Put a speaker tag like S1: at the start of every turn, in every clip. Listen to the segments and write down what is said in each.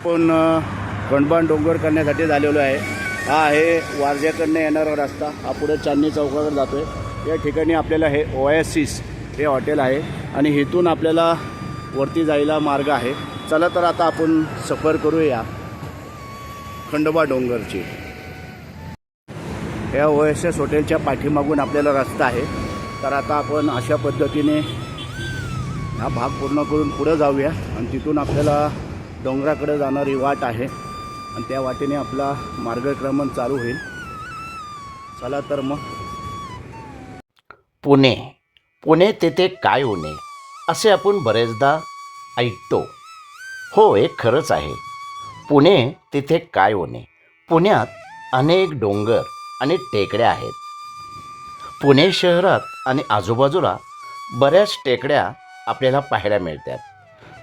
S1: आपण खंडबाण डोंगर करण्यासाठी झालेलो आहे. हा आहे वारज्याकडनं येणारा रस्ता. हा पुढे चांदणी चौकाकडे जातो आहे या ठिकाणी आपल्याला हे ओएसिस हे हॉटेल आहे आणि इथून आपल्याला वरती जायला मार्ग आहे. चला तर आता आपण सफर करूया खंडोबा डोंगरची. या ओ एस एस हॉटेलच्या पाठीमागून आपल्याला रस्ता आहे. तर आता आपण अशा पद्धतीने हा भाग पूर्ण करून पुढं जाऊया आणि तिथून आपल्याला डोंगराकडे जाणारी वाट आहे. आणि त्या वाटेने आपला मार्गक्रमण चालू होईल. चला तर मग.
S2: पुणे. पुणे तेथे काय होणे? असे आपण बरेचदा ऐकतो. हो हे खरंच आहे. पुणे तिथे काय होणे? पुण्यात अनेक डोंगर आणि टेकड्या आहेत. पुणे शहरात आणि आजूबाजूला बऱ्याच टेकड्या आपल्याला पाहायला मिळतात.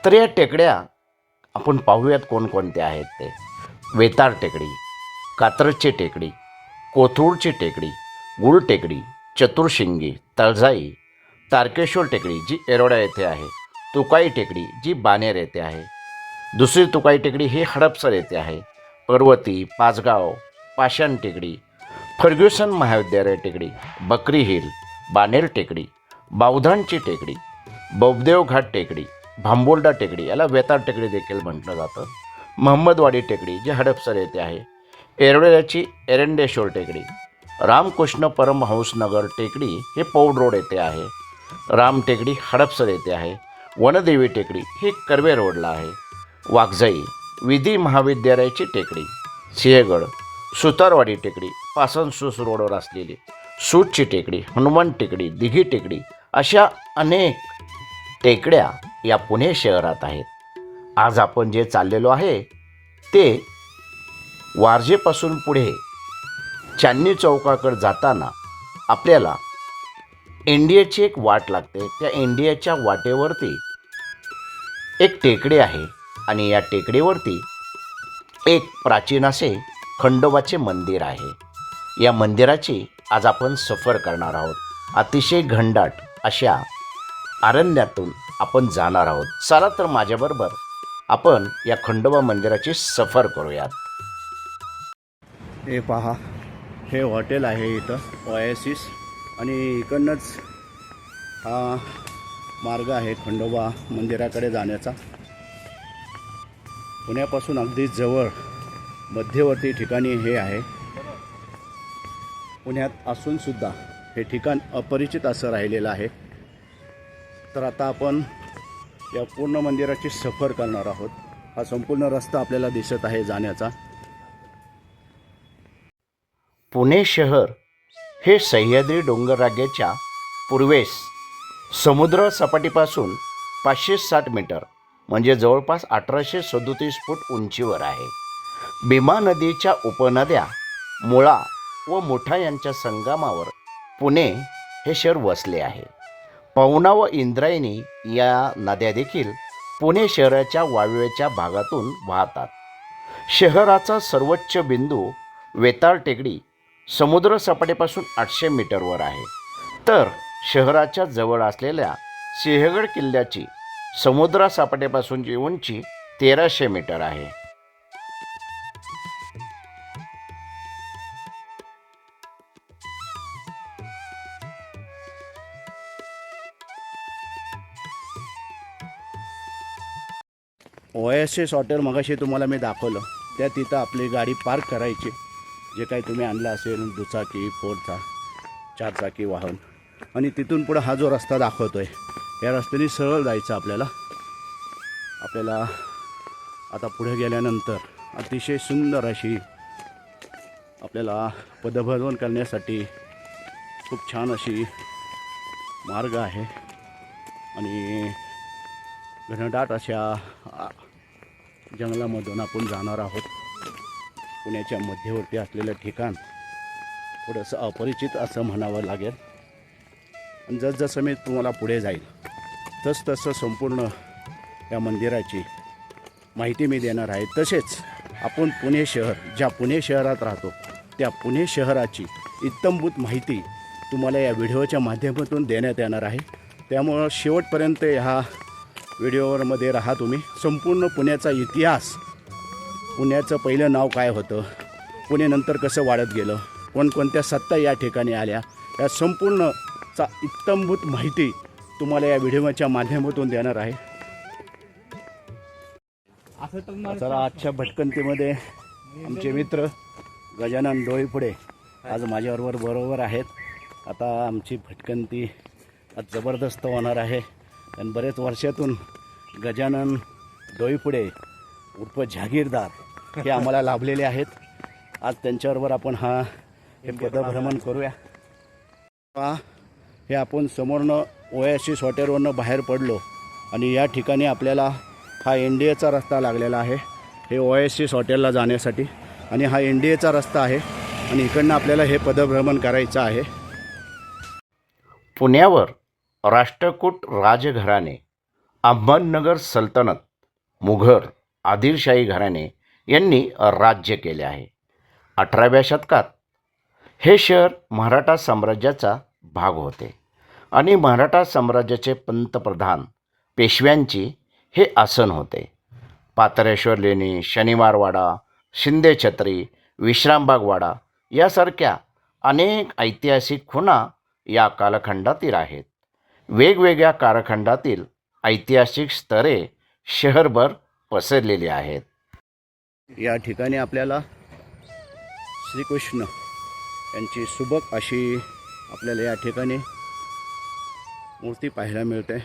S2: तर या टेकड्या आपण पाहूयात कोणकोणते आहेत ते. वेतार टेकडी कात्रजची टेकडी कोथरूडची टेकडी गुळ टेकडी चतुर्शिंगी तळजाई तारकेश्वर टेकडी जी एरोडा येथे आहे तुकाई टेकडी जी बानेर येथे आहे दुसरी तुकाई टेकडी ही हडपसर येथे आहे पर्वती पाचगाव पाषाण टेकडी फर्ग्युसन महाविद्यालय टेकडी बकरी हिल बानेर टेकडी बावधानची टेकडी बौबदेव घाट टेकडी भांबोल्डा टेकडी याला वेताळ टेकडी देखील म्हटलं जातं. महम्मदवाडी टेकडी जी हडपसर येथे आहे. एरवड्याची एरंडेश्वर टेकडी रामकृष्ण परमहंसनगर टेकडी हे पौड रोड येथे आहे. राम टेकडी हडपसर येथे आहे. वनदेवी टेकडी ही कर्वे रोडला आहे. वाघजाई विधी महाविद्यालयाची टेकडी. सिंहगड सुतारवाडी टेकडी पासनसूस रोडवर असलेली सूटची टेकडी हनुमान टेकडी दिघी टेकडी अशा अनेक टेकड्या या पुणे शहरात आहेत. आज आपण जे चाललेलो आहे ते वारजेपासून पुढे चांदणी चौकाकडे जाताना आपल्याला इंडियाची एक वाट लागते. त्या इंडियाच्या वाटेवरती एक टेकडी आहे आणि या टेकडीवरती एक प्राचीन असे खंडोबाचे मंदिर आहे. या मंदिराची आज आपण सफर करणार आहोत. अतिशय घंडाट अशा अरण्यातून आपण जाणार आहोत. चला तर माझ्याबरोबर आपण या खंडोबा मंदिराची सफर करूयात.
S1: हे पहा हे हॉटेल आहे इथं ओएसिस आणि इकडनंच हा मार्ग आहे खंडोबा मंदिराकडे जाण्याचा. पुण्यापासून अगदी जवळ मध्यवर्ती ठिकाणी हे आहे. पुण्यात असूनसुद्धा हे ठिकाण अपरिचित असं राहिलेलं आहे. तर आता आपण या पूर्ण मंदिराची सफर करणार आहोत. हा संपूर्ण रस्ता आपल्याला दिसत आहे जाण्याचा.
S2: पुणे शहर हे सह्याद्री डोंगररांगेच्या पूर्वेस समुद्र सपाटीपासून पाचशे साठ मीटर म्हणजे जवळपास अठराशे सदोतीस फूट उंचीवर आहे. भीमा नदीच्या उपनद्या मुळा व मुठा यांच्या संगमावर पुणे हे शहर वसले आहे. पवना व इंद्रायणी या नद्या देखील पुणे शहराच्या वायव्याच्या भागातून वाहतात. शहराचा सर्वोच्च बिंदू वेताळ टेकडी समुद्र सपाटीपासून आठशे मीटरवर आहे. तर शहराच्या जवळ असलेल्या सिंहगड किल्ल्याची समुद्र सपाटीपासूनची उंची तेराशे मीटर आहे.
S1: ओएसिस हॉटेल मगाशी तुम्हाला मी दाखवलं. त्या तिथं आपली गाडी पार्क करायची. जे काही तुम्ही आणलं असेल दुचाकी फोरचा चारचाकी वाहन. आणि तिथून पुढं हा जो रस्ता दाखवतो आहे या रस्त्याने सरळ जायचं आपल्याला. आपल्याला आता पुढे गेल्यानंतर अतिशय सुंदर अशी आपल्याला पदभ्रमण करण्यासाठी खूप छान अशी मार्ग आहे. आणि घनदाट अशा जंगलामधून आपण जाणार आहोत. पुण्याच्या मध्यवर्ती असलेलं ठिकाण थोडंसं अपरिचित असं म्हणावं लागेल. आणि जसजसं मी तुम्हाला पुढे जाईल तसतसं संपूर्ण या मंदिराची माहिती मी देणार आहे. तसेच आपण पुणे शहर ज्या पुणे शहरात राहतो त्या पुणे शहराची इत्तमभूत माहिती तुम्हाला या व्हिडिओच्या माध्यमातून देण्यात येणार आहे. त्यामुळं शेवटपर्यंत ह्या व्हिडिओवरमध्ये राहा तुम्ही. संपूर्ण पुण्याचा इतिहास पुण्याचं पहिलं नाव काय होतं पुणे नंतर कसं वाढत गेलं कोणकोणत्या सत्ता या ठिकाणी आल्या या संपूर्णचा इत्तमभूत माहिती तुम्हाला या व्हिडिओच्या माध्यमातून देणार आहे. चला आजच्या भटकंतीमध्ये आमचे मित्र गजानन डोईपुढे आज माझ्याबरोबर बरोबर आहेत. आता आमची भटकंती आज जबरदस्त होणार आहे. आणि बरेच वर्षातून गजानन डोईपुडे उर्फ जहागीरदार हे आम्हाला लाभलेले आहेत. आज त्यांच्याबरोबर आपण हा हे पदभ्रमण करूया. पहा हे आपण समोरनं ओयाशीस हॉटेलवरनं बाहेर पडलो आणि या ठिकाणी आपल्याला हा एन डी एचा रस्ता लागलेला आहे. हे ओएसिस हॉटेलला जाण्यासाठी आणि हा एन डी एचा रस्ता आहे आणि इकडनं आपल्याला हे पदभ्रमण करायचं आहे.
S2: पुण्यावर राष्ट्रकूट राजघराणे अहमदनगर सल्तनत मुघल आदिलशाही घराणे यांनी राज्य केले आहे. अठराव्या शतकात हे शहर मराठा साम्राज्याचा भाग होते आणि मराठा साम्राज्याचे पंतप्रधान पेशव्यांची हे आसन होते. पातरेश्वर लेणी शनिवारवाडा शिंदे छत्री विश्रामबागवाडा यासारख्या अनेक ऐतिहासिक खुणा या कालखंडातील आहेत. वेगवेगळ्या कालखंडातील ऐतिहासिक स्तरे शहरभर पसरलेली आहेत.
S1: या ठिकाणी आपल्याला श्रीकृष्ण यांची सुबक अशी आपल्याला या ठिकाणी मूर्ती पाहायला मिळते.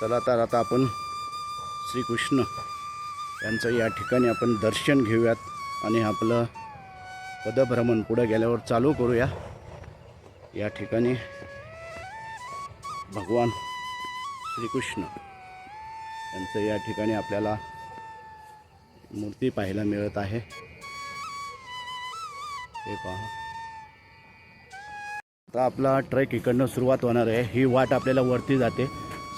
S1: चला तर आता आपण श्रीकृष्ण यांचं या ठिकाणी आपण दर्शन घेऊयात आणि आपलं पदभ्रमण पुढं गेल्यावर चालू करूया. या ठिकाणी भगवान श्रीकृष्ण यांचं या ठिकाणी आपल्याला मूर्ती पाहायला मिळत आहे. हे पहा. आता आपला ट्रेक इकडनं सुरुवात होणार आहे. ही वाट आपल्याला वरती जाते.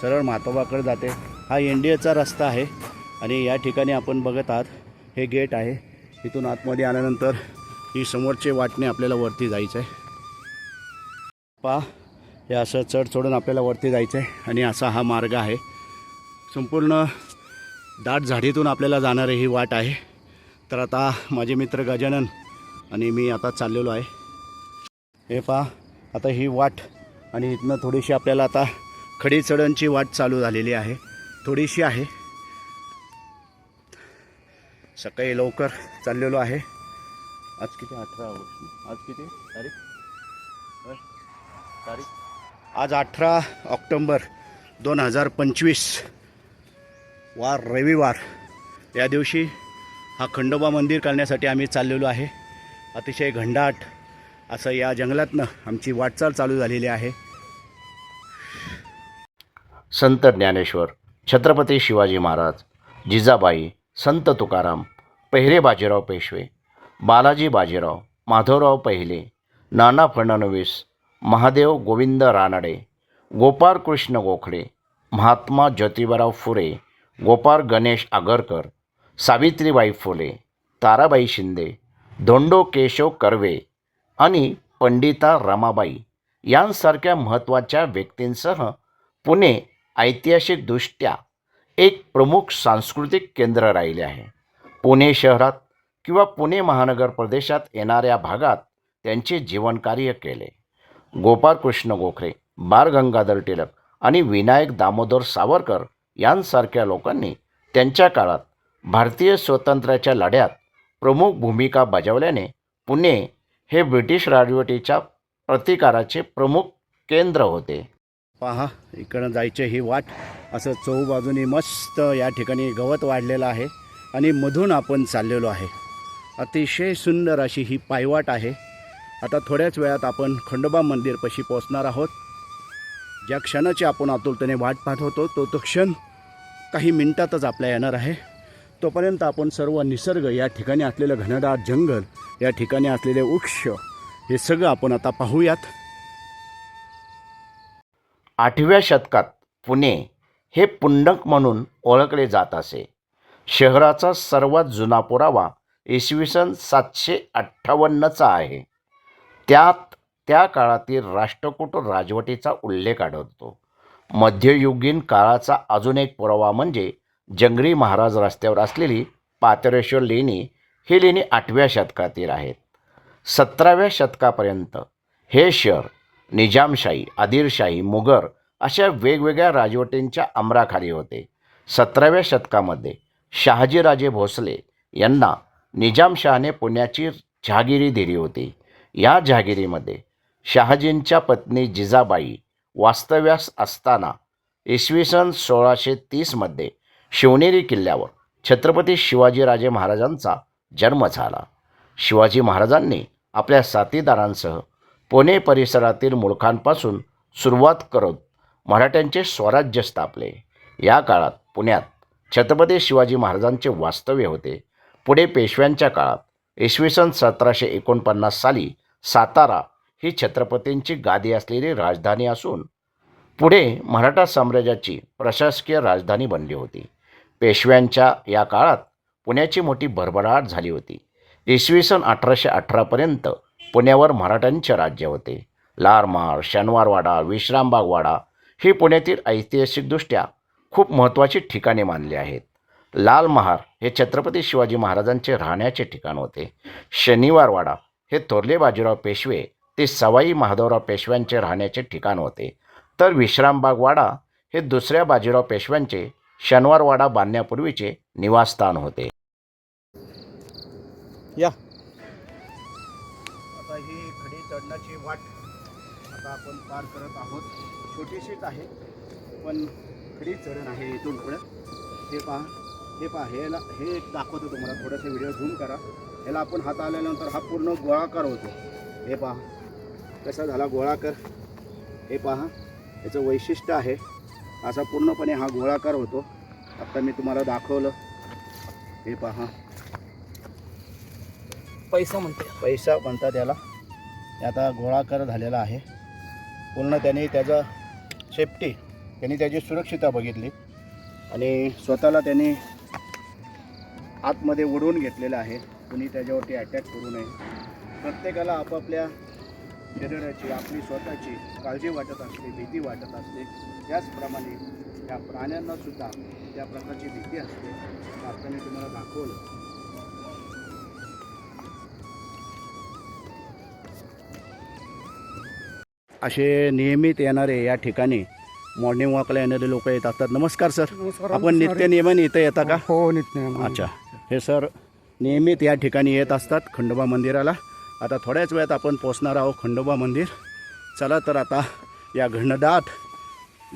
S1: सरळ मातोबाकडे जाते. हा एन डी एचा रस्ता आहे आणि या ठिकाणी आपण बघत आहात हे गेट आहे. इथून आतमध्ये आल्यानंतर ही समोरचे वाटणे आपल्याला वरती जायचं आहे पहा. हे असं चढ चढून आपल्याला वरती जायचं आहे आणि असा हा मार्ग आहे. संपूर्ण दाट झाडीतून आपल्याला जाणारी ही वाट आहे. तर आता माझे मित्र गजानन आणि मी आता चाललेलो आहे. हे पहा आता ही वाट आणि इथनं थोडीशी आपल्याला आता खडी चढणची वाट चालू झालेली आहे. थोडीशी आहे. सकाळी लवकर चाललेलो आहे. आज किती अठरा ऑगस्ट आज किती? तारीख? तारीख? आज अठरा ऑक्टोंबर दोन हजार पंचवीस वार रविवार. या दिवशी हा खंडोबा मंदिर करण्यासाठी आम्ही चाललेलो आहे. अतिशय घंडाट असं या जंगलातनं आमची वाटचाल चालू झालेली आहे.
S2: संत ज्ञानेश्वर छत्रपती शिवाजी महाराज जिजाबाई संत तुकाराम पहिरे बाजीराव पेशवे बालाजी बाजीराव माधवराव पहिले नाना फडणवीस महादेव गोविंद रानडे गोपाळ कृष्ण गोखले महात्मा ज्योतिबाराव फुले गोपाळ गणेश आगरकर सावित्रीबाई फुले ताराबाई शिंदे धोंडो केशव कर्वे आणि पंडिता रमाबाई यांसारख्या महत्त्वाच्या व्यक्तींसह पुणे ऐतिहासिकदृष्ट्या एक प्रमुख सांस्कृतिक केंद्र राहिले आहे. पुणे शहरात किंवा पुणे महानगर प्रदेशात येणाऱ्या भागात त्यांचे जीवनकार्य केले. गोपाळकृष्ण गोखले बाळ गंगाधर टिळक आणि विनायक दामोदर सावरकर यांसारख्या लोकांनी त्यांच्या काळात भारतीय स्वातंत्र्याच्या लढ्यात प्रमुख भूमिका बजावल्याने पुणे हे ब्रिटिश राजवटीच्या प्रतिकाराचे प्रमुख केंद्र होते.
S1: पहा इकडं जायचे ही वाट. असं चौबाजूनी मस्त या ठिकाणी गवत वाढलेलं आहे आणि मधून आपण चाललेलो आहे. अतिशय सुंदर अशी ही पायवाट आहे. आता थोड्याच वेळात आपण खंडोबा मंदिरपाशी पोचणार आहोत. ज्या क्षणाची आपण आतुरतेने वाट पाहत होतो तो तो क्षण काही मिनिटातच आपल्या येणार आहे. तोपर्यंत आपण सर्व निसर्ग या ठिकाणी असलेलं घनदाट जंगल या ठिकाणी असलेले वृक्ष हे सगळं आपण आता पाहूयात.
S2: आठव्या शतकात पुणे हे पुंडक म्हणून ओळखले जात असे. शहराचा सर्वात जुना पुरावा इसवी सन सातशे अठ्ठावन्नचा आहे. त्यात त्या काळातील राष्ट्रकूट राजवटीचा उल्लेख आढळतो. मध्ययुगीन काळाचा अजून एक पुरावा म्हणजे जंगली महाराज रस्त्यावर असलेली पातरेश्वर लेणी ही लेणी आठव्या शतकातील आहेत. सतराव्या शतकापर्यंत हे शहर निजामशाही आदिलशाही मुगर अशा वेगवेगळ्या राजवटींच्या अमराखाली होते. सतराव्या शतकामध्ये शहाजीराजे भोसले यांना निजामशहाने पुण्याची जहागिरी दिली होती. या जहागिरीमध्ये शहाजींच्या पत्नी जिजाबाई वास्तव्यास असताना इसवी सन सोळाशे तीसमध्ये शिवनेरी किल्ल्यावर छत्रपती शिवाजीराजे महाराजांचा जन्म झाला. शिवाजी महाराजांनी आपल्या साथीदारांसह पुणे परिसरातील मुळखांपासून सुरुवात करत मराठ्यांचे स्वराज्य स्थापले. या काळात पुण्यात छत्रपती शिवाजी महाराजांचे वास्तव्य होते. पुढे पेशव्यांच्या काळात इसवी सन सतराशे एकोणपन्नास साली सातारा ही छत्रपतींची गादी असलेली राजधानी असून पुढे मराठा साम्राज्याची प्रशासकीय राजधानी बनली होती. पेशव्यांच्या या काळात पुण्याची मोठी भरभराट झाली होती. इसवी सन अठराशे अठरापर्यंत पुण्यावर मराठ्यांचे राज्य होते. लारमार शनिवारवाडा विश्रामबागवाडा ही पुण्यातील ऐतिहासिकदृष्ट्या खूप महत्त्वाची ठिकाणे मानली आहेत. लाल महार हे छत्रपती शिवाजी महाराजांचे राहण्याचे ठिकाण होते. शनिवारवाडा हे थोरले बाजीराव पेशवे ते सवाई महादेवराव पेशव्यांचे राहण्याचे ठिकाण होते. तर विश्रामबागवाडा हे दुसऱ्या बाजीराव पेशव्यांचे शनिवारवाडा बांधण्यापूर्वीचे निवासस्थान होते.
S1: या. आता ही खडी चढण्याची वाट आता आपण पार करत आहोत. छोटीशीच आहे पण खडी चढण आहे इथून पुढे. हे पहा. हे पहा हेला हे एक दाखवतो तुम्हाला थोडंसं व्हिडिओ झूम करा. ह्याला आपण हात आल्यानंतर हा पूर्ण गोळाकार होतो. हे पहा कसा झाला गोळाकार? हे पहा याचं वैशिष्ट्य आहे असा पूर्णपणे हा गोळाकार होतो. आत्ता मी तुम्हाला दाखवलं. हे पहा.
S3: पैसा म्हणते.
S1: पैसा म्हणतात त्याला. आता गोळाकार झालेला आहे. पूर्ण त्याने त्याचा सेफ्टी त्यांनी त्याची सुरक्षितता बघितली. आणि स्वतःला त्यांनी आतमध्ये उडवून घेतलेलं आहे. कुणी त्याच्यावरती अटॅक करू नये. प्रत्येकाला आपापल्या शरीराची आपली स्वतःची काळजी वाटत असते भीती वाटत असते. त्याचप्रमाणे त्या प्राण्यांना सुद्धा त्या प्रकारची भीती असते. मी तुम्हाला दाखवलं. असे नियमित येणारे या ठिकाणी मॉर्निंग वॉकला येणारे लोक येत असतात. नमस्कार सर आपण नित्य नियमाने इथं येता का?
S3: हो नित्य
S1: अच्छा. हे सर नियमित या ठिकाणी येत असतात खंडोबा मंदिराला. आता थोड्याच वेळात आपण पोचणार आहोत खंडोबा मंदिर. चला तर आता या घनदाट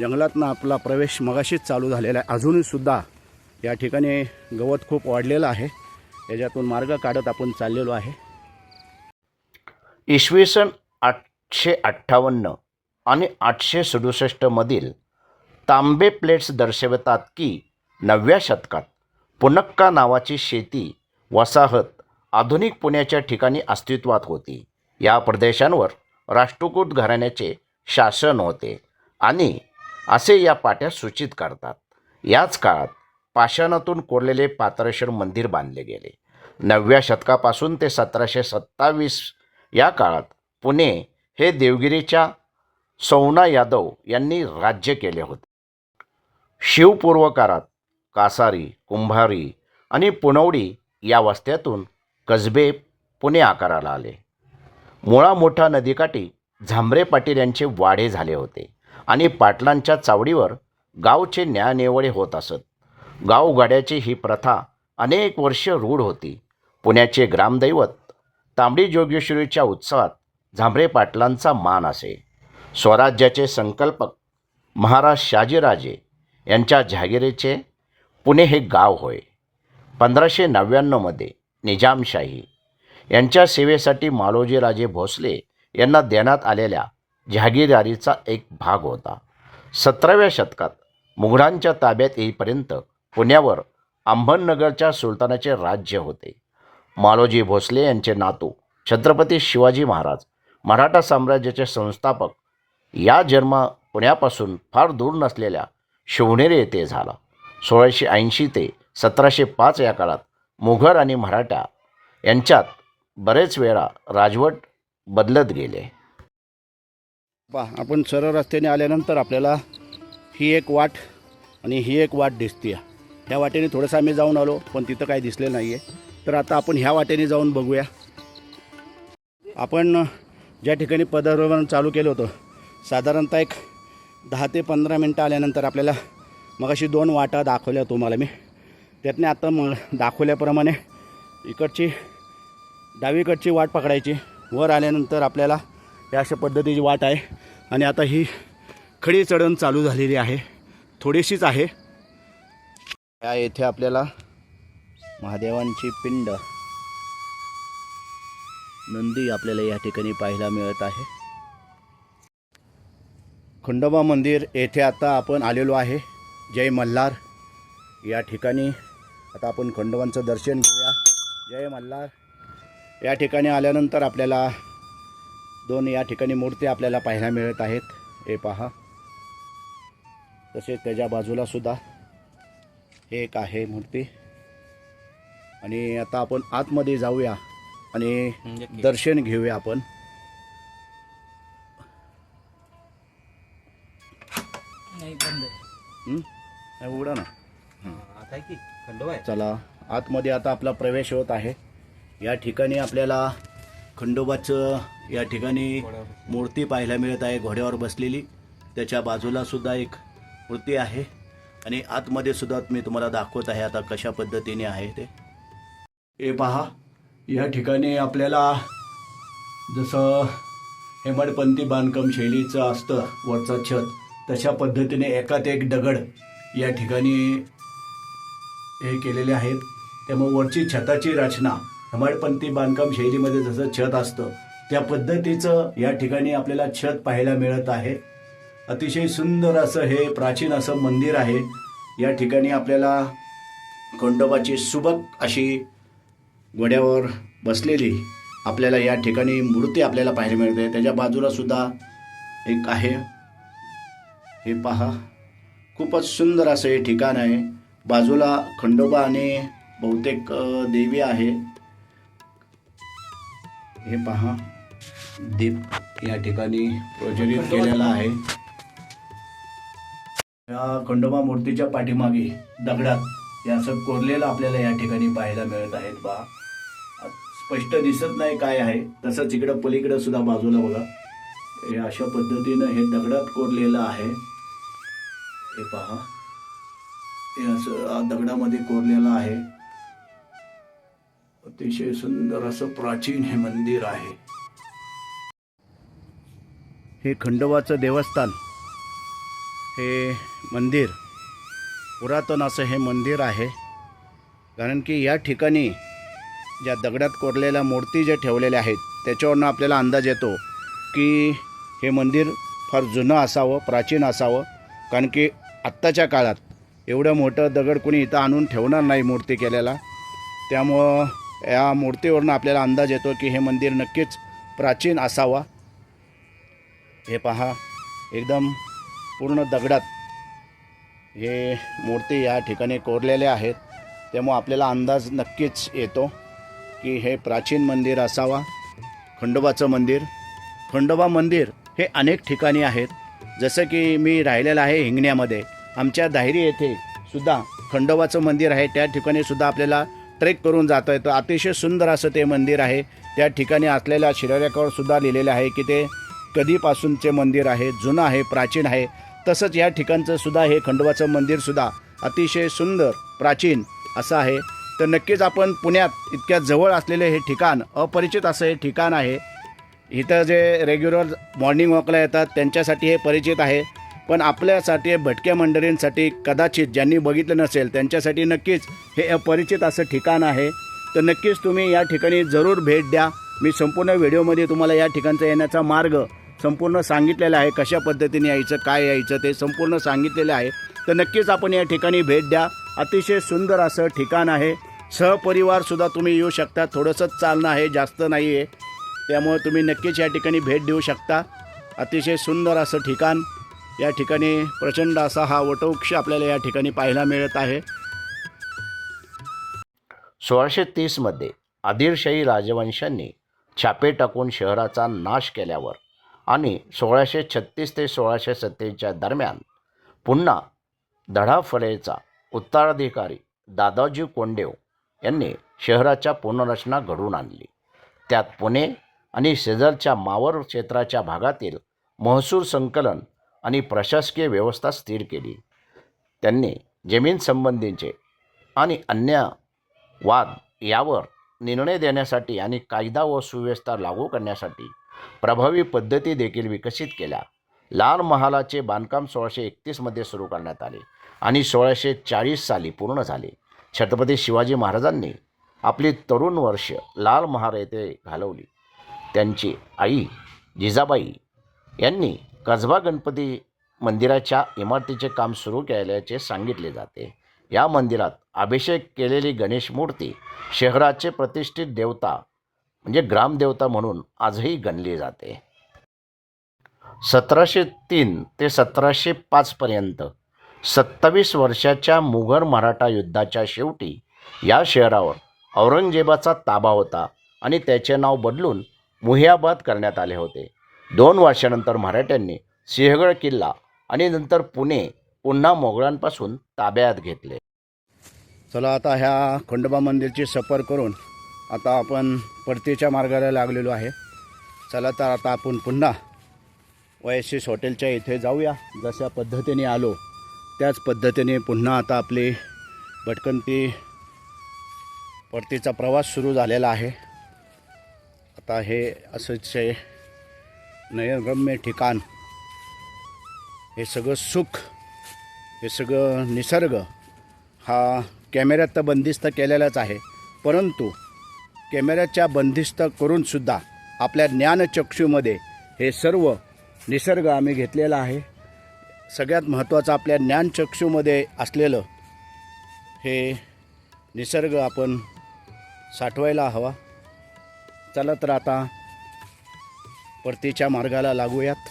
S1: जंगलातनं आपला प्रवेश मगाशीच चालू झालेला आहे. अजूनसुद्धा या ठिकाणी गवत खूप वाढलेलं आहे. याच्यातून मार्ग काढत आपण चाललेलो आहे.
S2: इसवी सन आठशे अठ्ठावन्न आणि आठशे सदुसष्टमधील तांबे प्लेट्स दर्शवतात की नवव्या शतकात पुनक्का नावाची शेती वसाहत आधुनिक पुण्याच्या ठिकाणी अस्तित्वात होती. या प्रदेशांवर राष्ट्रकूट घराण्याचे शासन होते आणि असे या पाट्या सूचित करतात. याच काळात पाषाणातून कोरलेले पाताळेश्वर मंदिर बांधले गेले. नवव्या शतकापासून ते सतराशे सत्तावीस या काळात पुणे हे देवगिरीच्या सौना यादव यांनी राज्य केले होते. शिवपूर्वकाळात कासारी कुंभारी आणि पुनवडी या वस्त्यातून कसबे पुणे आकाराला आले. मुळा मोठा नदीकाठी झांबरे पाटील यांचे वाडे झाले होते आणि पाटलांच्या चावडीवर गावचे न्यायनिवडे होत असत. गावगाड्याची ही प्रथा अनेक वर्ष रूढ होती. पुण्याचे ग्रामदैवत तांबडी जोगेश्वरीच्या उत्सवात झांबरे पाटलांचा मान असे. स्वराज्याचे संकल्पक महाराज शाजीराजे यांच्या जहागिरीचे पुणे हे गाव होय. पंधराशे नव्याण्णवमध्ये निजामशाही यांच्या सेवेसाठी मालोजीराजे भोसले यांना देण्यात आलेल्या जहागीरदारीचा एक भाग होता. सतराव्या शतकात मुघलांच्या ताब्यात येईपर्यंत पुण्यावर अंबननगरच्या सुलतानाचे राज्य होते. मालोजी भोसले यांचे नातू छत्रपती शिवाजी महाराज मराठा साम्राज्याचे संस्थापक या जन्मा पुण्यापासून फार दूर नसलेल्या शिवनेरी येथे झाला. सोळाशे ऐंशी ते सतराशे पाच या काळात मुघल आणि मराठा यांच्यात बरेच वेळा राजवट बदलत गेले.
S1: पहा आपण सरळ रस्त्याने आल्यानंतर आपल्याला ही एक वाट आणि ही एक वाट दिसते ह्या वाटेने थोडंसं आम्ही जाऊन आलो पण तिथं काही दिसले नाही आहे तर आता आपण ह्या वाटेने जाऊन बघूया. आपण ज्या ठिकाणी पदारोहण चालू केलं होतं साधारणतः एक दहा ते पंधरा मिनटं आल्यानंतर आपल्याला मगाशी दोन वाटा दाखवल्या तुम्हाला मी. त्यातने आता मग दाखवल्याप्रमाणे इकडची डावीकडची वाट पकडायची. वर आल्यानंतर आपल्याला या अशा पद्धतीची वाट आहे. आणि आता ही खडी चढण चालू झालेली आहे. थोडीशीच आहे. या येथे आपल्याला महादेवांची पिंड नंदी आपल्याला या ठिकाणी पाहायला मिळत आहे. खंडोबा मंदिर येथे आता आपण आलेलो आहे. जय मल्हार. या ठिकाणी आता आपण खंडोबांचं दर्शन घेऊया. जय मल्हार. या ठिकाणी आल्यानंतर आपल्याला दोन या ठिकाणी मूर्ती आपल्याला पाहायला मिळत आहेत. हे पहा. तसेच त्याच्या बाजूला सुद्धा एक आहे मूर्ती. आणि आता आपण आतमध्ये जाऊया आणि दर्शन घेऊया आपण.
S3: नाही,
S1: उघडा ना.
S3: आता आहे की खंडोबा आहे.
S1: चला आतमध्ये आता आपला प्रवेश होत आहे. या ठिकाणी आपल्याला खंडोबाचं या ठिकाणी मूर्ती पाहायला मिळत आहे घोड्यावर बसलेली. त्याच्या बाजूला सुद्धा एक मूर्ती आहे. आणि आतमध्ये सुद्धा मी तुम्हाला दाखवत आहे आता कशा पद्धतीने आहे ते. हे पहा या ठिकाणी आपल्याला जसं हेमडपंथी बांधकाम शैलीचं असतं वरचं छत तशा पद्धतीने एकात एक दगड या ठिकाणी हे केलेले आहेत. त्यामुळे वरची छताची रचना हेमाडपंथी बांधकाम शैलीमध्ये जसं छत असतं त्या पद्धतीचं या ठिकाणी आपल्याला छत पाहायला मिळत आहे. अतिशय सुंदर असं हे प्राचीन असं मंदिर आहे. या ठिकाणी आपल्याला खंडोबाची सुबक अशी घोड्यावर बसलेली आपल्याला या ठिकाणी मूर्ती आपल्याला पाहायला मिळते. त्याच्या बाजूला सुद्धा एक आहे. हे पहा. खूपच सुंदर असं हे ठिकाण आहे. बाजूला खंडोबा आणि बहुतेक देवी आहे. हे पहा. दीप या ठिकाणी प्रज्वलित केलेला आहे. या खंडोबा मूर्तीच्या पाठीमागे दगडात हे असं कोरलेलं आपल्याला या ठिकाणी पाहायला मिळत आहेत पहा. स्पष्ट दिसत नाही काय आहे. तसंच इकडं पलीकडं सुद्धा बाजूला बघा. हे अशा पद्धतीनं हे दगडात कोरलेलं आहे. हे पहा. हे असं दगडामध्ये कोरलेलं आहे. अतिशय सुंदर असं प्राचीन हे मंदिर आहे. हे खंडोबाचं देवस्थान हे मंदिर पुरातन असं हे मंदिर आहे. कारण की या ठिकाणी ज्या दगडात कोरलेल्या मूर्ती ज्या ठेवलेल्या आहेत त्याच्यावरनं आपल्याला अंदाज येतो की हे मंदिर फार जुनं असावं प्राचीन असावं. कारण की आत्ताच्या काळात एवढं मोठं दगड कोणी इथं आणून ठेवणार नाही मूर्ती केलेला. त्यामुळं या मूर्तीवरून आपल्याला अंदाज येतो की हे मंदिर नक्कीच प्राचीन असावा. हे पहा एकदम पूर्ण दगडात हे मूर्ती या ठिकाणी कोरलेल्या आहेत. त्यामुळं आपल्याला अंदाज नक्कीच येतो की हे प्राचीन मंदिर असावा. खंडोबाचं मंदिर. खंडोबा मंदिर हे अनेक ठिकाणी आहेत. जसं की मी राहिलेलं आहे हिंगण्यामध्ये. आमच्या दाहेरी येथे सुद्धा खंडोबाचं मंदिर आहे. त्या ठिकाणी सुद्धा आपल्याला ट्रेक करून जाता येतं. अतिशय सुंदर असं ते मंदिर आहे. त्या ठिकाणी असलेल्या शिलालेखावर सुद्धा लिहिलेलं आहे की ते कधीपासूनचे मंदिर आहे जुनं आहे प्राचीन आहे. तसंच या ठिकाणचं सुद्धा हे खंडोबाचं मंदिरसुद्धा अतिशय सुंदर प्राचीन असं आहे. तर नक्कीच आपण पुण्यात इतक्या जवळ असलेले हे ठिकाण अपरिचित असं हे ठिकाण आहे. इथं जे रेग्युलर मॉर्निंग वॉकला येतात त्यांच्यासाठी हे परिचित आहे. पण आपल्यासाठी भटक्या मंडळींसाठी कदाचित ज्यांनी बघितलं नसेल त्यांच्यासाठी नक्कीच हे अपरिचित असं ठिकाण आहे. तर नक्कीच तुम्ही या ठिकाणी जरूर भेट द्या. मी संपूर्ण व्हिडिओमध्ये तुम्हाला या ठिकाणचा येण्याचा मार्ग संपूर्ण सांगितलेला आहे. कशा पद्धतीने यायचं काय यायचं ते संपूर्ण सांगितलेलं आहे. तर नक्कीच आपण या ठिकाणी भेट द्या. अतिशय सुंदर असं ठिकाण आहे. सहपरिवारसुद्धा तुम्ही येऊ शकता. थोडंसंच चालणं आहे जास्त नाही आहे त्यामुळे तुम्ही नक्कीच या ठिकाणी भेट देऊ शकता. अतिशय सुंदर असं ठिकाण. या ठिकाणी प्रचंड असा हा वटवृक्ष आपल्याला या ठिकाणी पाहायला मिळत आहे.
S2: सोळाशे तीसमध्ये आदिलशाही राजवंशांनी छापे टाकून शहराचा नाश केल्यावर आणि सोळाशे छत्तीस ते सोळाशे सत्तेच्या दरम्यान पुन्हा दढाफळेचा उत्तराधिकारी दादाजी कोंडेव यांनी शहराच्या पुनर्रचना घडवून आणली. त्यात पुणे आणि शेजारच्या मावर क्षेत्राच्या भागातील महसूल संकलन आणि प्रशासकीय व्यवस्था स्थिर केली. त्यांनी जमीन संबंधींचे आणि अन्य वाद यावर निर्णय देण्यासाठी आणि कायदा व सुव्यवस्था लागू करण्यासाठी प्रभावी पद्धती देखील विकसित केल्या. लाल महालाचे बांधकाम सोळाशे एकतीसमध्ये सुरू करण्यात आले आणि सोळाशे चाळीस साली पूर्ण झाले. छत्रपती शिवाजी महाराजांनी आपली तरुण वर्ष लाल महाल येथे घालवली. त्यांची आई जिजाबाई यांनी कसबा गणपती मंदिराच्या इमारतीचे काम सुरू केल्याचे सांगितले जाते. या मंदिरात अभिषेक केलेली गणेश मूर्ती शहराचे प्रतिष्ठित देवता म्हणजे ग्रामदेवता म्हणून आजही गणली जाते. सतराशे तीन ते सतराशे पाचपर्यंत सत्तावीस वर्षाच्या मुघल मराठा युद्धाच्या शेवटी या शहरावर औरंगजेबाचा ताबा होता आणि त्याचे नाव बदलून मुहियाबाद करण्यात आले होते. दोन वर्षानंतर मराठ्यांनी सिंहगड किल्ला आणि नंतर पुणे पुन्हा मोगलांपासून ताब्यात घेतले.
S1: चला आता ह्या खंडोबा मंदिरची सफर करून आता आपण परतीच्या मार्गाला लागलेलो आहे. चला तर आता आपण पुन्हा ओएसिस हॉटेलच्या इथे जाऊया. जशा पद्धतीने आलो त्याच पद्धतीने पुन्हा आता आपली भटकंती परतीचा प्रवास सुरू झालेला आहे. आता हे असंच नयनरम्य ठिकाण. हे सगळं सुख हे सगळं निसर्ग हा कॅमेऱ्यात तर बंदिस्त केलेलाच आहे. परंतु कॅमेऱ्याच्या बंदिस्त करूनसुद्धा आपल्या ज्ञानचक्षूमध्ये हे सर्व निसर्ग आम्ही घेतलेला आहे. सगळ्यात महत्त्वाचं आपल्या ज्ञानचक्षूमध्ये असलेलं हे निसर्ग आपण साठवायला हवा. चला तर आता परतीच्या मार्गाला लागूयात.